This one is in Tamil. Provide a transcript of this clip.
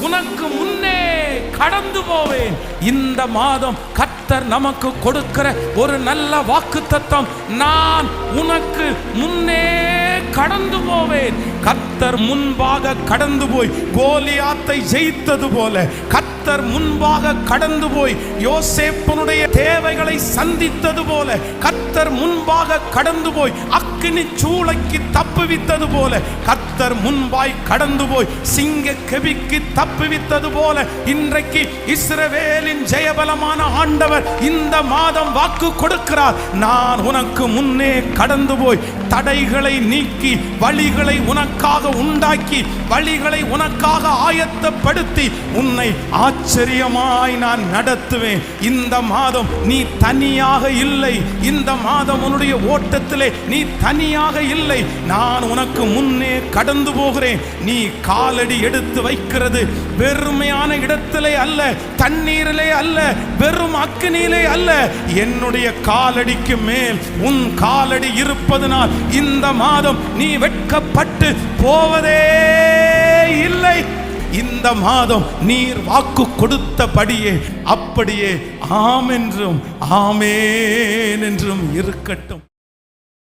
உனக்கு முன்னே கடந்து போவேன். இந்த மாதம் கத்தர் நமக்கு கொடுக்கிற ஒரு நல்ல வாக்கு நான் உனக்கு முன்னே கடந்து போவேன். கத்தர் முன்பாக கடந்து போய் கோலியாத்தை ஜெயித்தது போல கத்தர் முன்பாக கடந்து போய் யோசேப்பனுடைய தேவைகளை சந்தித்தது போல கத்தர் முன்பாக கடந்து போய் அக்கினி சூளைக்கு தப்புவித்தது போல கத்தர் முன்பாய் கடந்து போய் சிங்க கெவிக்கு தப்புவித்தது போல இன்றைக்கு இஸ்ரவேலின் ஜெயபலமான ஆண்டவர் இந்த மாதம் வாக்கு கொடுக்கிறார். நான் உனக்கு முன்னே கடந்து போய் தடைகளை நீக்கி வழிகளை உனக்காக உண்டாக்கி வழிகளை உனக்காக ஆயத்தப்படுத்தி உன்னை ஆச்சரியமாய் நான் நடத்துவேன். இந்த மாதம் நீ தனியாக இல்லை. இந்த மாதம் உன்னுடைய ஓட்டத்திலே நீ தனியாக இல்லை. நான் உனக்கு முன்னே கடந்து போகிறேன். நீ காலடி எடுத்து வைக்கிறது வெறுமையான இடத்திலே அல்ல தண்ணீரிலே அல்ல வெறும் அக்னியிலே அல்ல. என்னுடைய காலடிக்கு மேல் உன் காலடி இருப்பதனால் இந்த மாதம் நீ வெட்கப்பட்டு போவதே இல்லை. இந்த மாதம் நீர் வாக்கு கொடுத்தபடியே அப்படியே ஆமென்றும் ஆமேன் என்றும் இருக்கட்டும்.